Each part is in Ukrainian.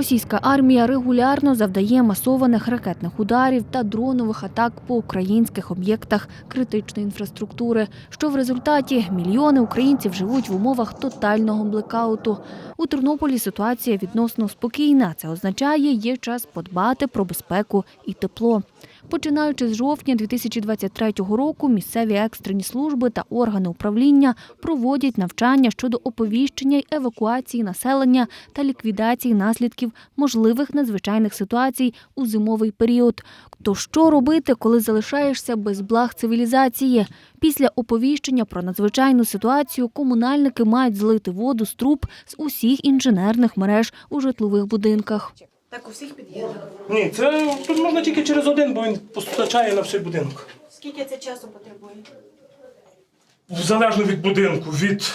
Російська армія регулярно завдає масованих ракетних ударів та дронових атак по українських об'єктах критичної інфраструктури, що в результаті мільйони українців живуть в умовах тотального блекауту. У Тернополі ситуація відносно спокійна. Це означає, є час подбати про безпеку і тепло. Починаючи з жовтня 2023 року, місцеві екстрені служби та органи управління проводять навчання щодо оповіщення й евакуації населення та ліквідації наслідків можливих надзвичайних ситуацій у зимовий період. То що робити, коли залишаєшся без благ цивілізації? Після оповіщення про надзвичайну ситуацію комунальники мають злити воду з труб з усіх інженерних мереж у житлових будинках. Так у всіх під'їздах. Ні, це тут можна тільки через один, бо він постачає на всій будинок. Скільки це часу потребує? Залежно від будинку, від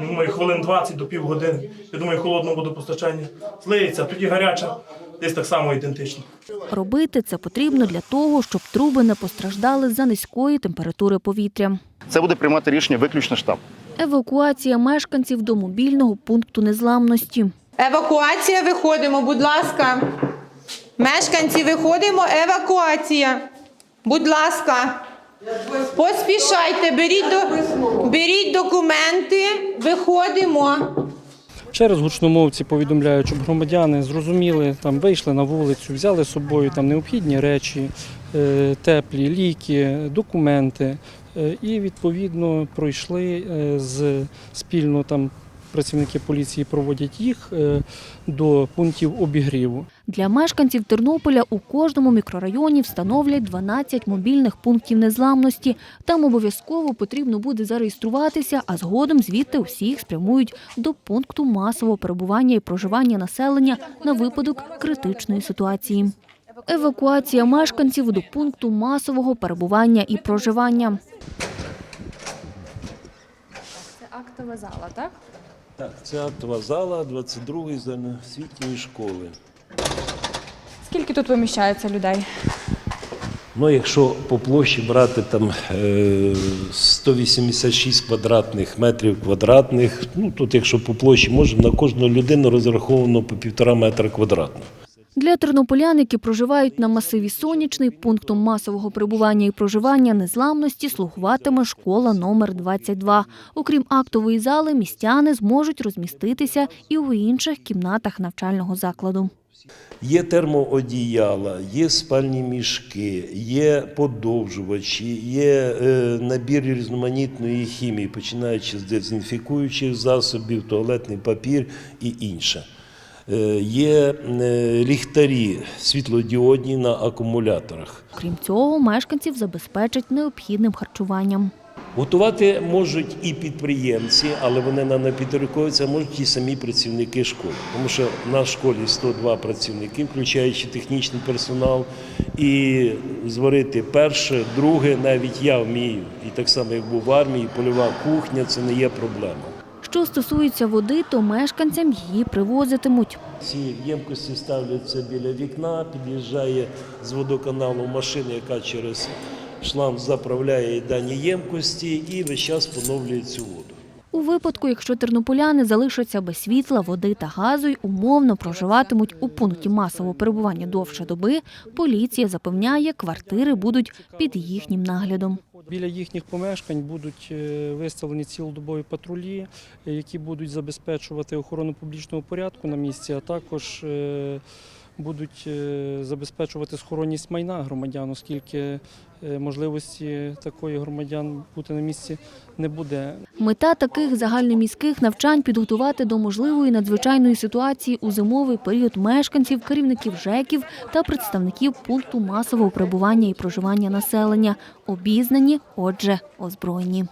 ну, думаю, хвилин 20 до півгодини. Я думаю, холодне водопостачання злиється, тоді гаряча, десь так само ідентично. Робити це потрібно для того, щоб труби не постраждали за низької температури повітря. Це буде приймати рішення виключно штаб. Евакуація мешканців до мобільного пункту незламності. Евакуація, виходимо, будь ласка. Мешканці, виходимо, евакуація. Будь ласка. Поспішайте, беріть, до... беріть документи, виходимо. Через гучномовці повідомляють, щоб громадяни зрозуміли, там вийшли на вулицю, взяли з собою там необхідні речі, е, теплі ліки, документи е, і відповідно пройшли е, з спільно там. Працівники поліції проводять їх е, до пунктів обігріву. Для мешканців Тернополя у кожному мікрорайоні встановлять 12 мобільних пунктів незламності. Там обов'язково потрібно буде зареєструватися, а згодом звідти усіх спрямують до пункту масового перебування і проживання населення на випадок критичної ситуації. Евакуація мешканців до пункту масового перебування і проживання. Це актова зала, так? Так, це актова зала 22-ї загальноосвітньої школи. Скільки тут поміщається людей? Ну, якщо по площі брати там е, 186 квадратних метрів квадратних, ну тут, якщо по площі, можемо, на кожну людину розраховано по півтора метра квадратного. Для тернополян, які проживають на масиві Сонячний, пунктом масового перебування і проживання незламності слугуватиме школа номер 22. Окрім актової зали, містяни зможуть розміститися і у інших кімнатах навчального закладу. Є термоодіяла, є спальні мішки, є подовжувачі, є е, набір різноманітної хімії, починаючи з дезінфікуючих засобів, туалетний папір і інше. Е, Є е, ліхтарі світлодіодні на акумуляторах. Крім цього, мешканців забезпечать необхідним харчуванням. Готувати можуть і підприємці, але вони нам не підтримуються, можуть і самі працівники школи. Тому що в школі 102 працівники, включаючи технічний персонал, і зварити перше, друге, навіть я вмію. І так само, як був в армії, польова кухня це не є проблема. Що стосується води, то мешканцям її привозитимуть. Ці ємкості ставляться біля вікна, під'їжджає з водоканалу машина, яка через шланг заправляє дані ємкості і весь час поновлює цю воду. У випадку, якщо тернополяни залишаться без світла, води та газу й умовно проживатимуть у пункті масового перебування довше доби, поліція запевняє, квартири будуть під їхнім наглядом. Біля їхніх помешкань будуть е, виставлені цілодобові патрулі, е, які будуть забезпечувати охорону публічного порядку на місці, а також е, будуть е, забезпечувати схоронність майна громадян, оскільки е, можливості такої громадян бути на місці не буде. Мета таких загальноміських навчань підготувати до можливої надзвичайної ситуації у зимовий період мешканців, керівників ЖЕКів та представників пункту масового прибування і проживання населення. Обізнані, отже, озброєні.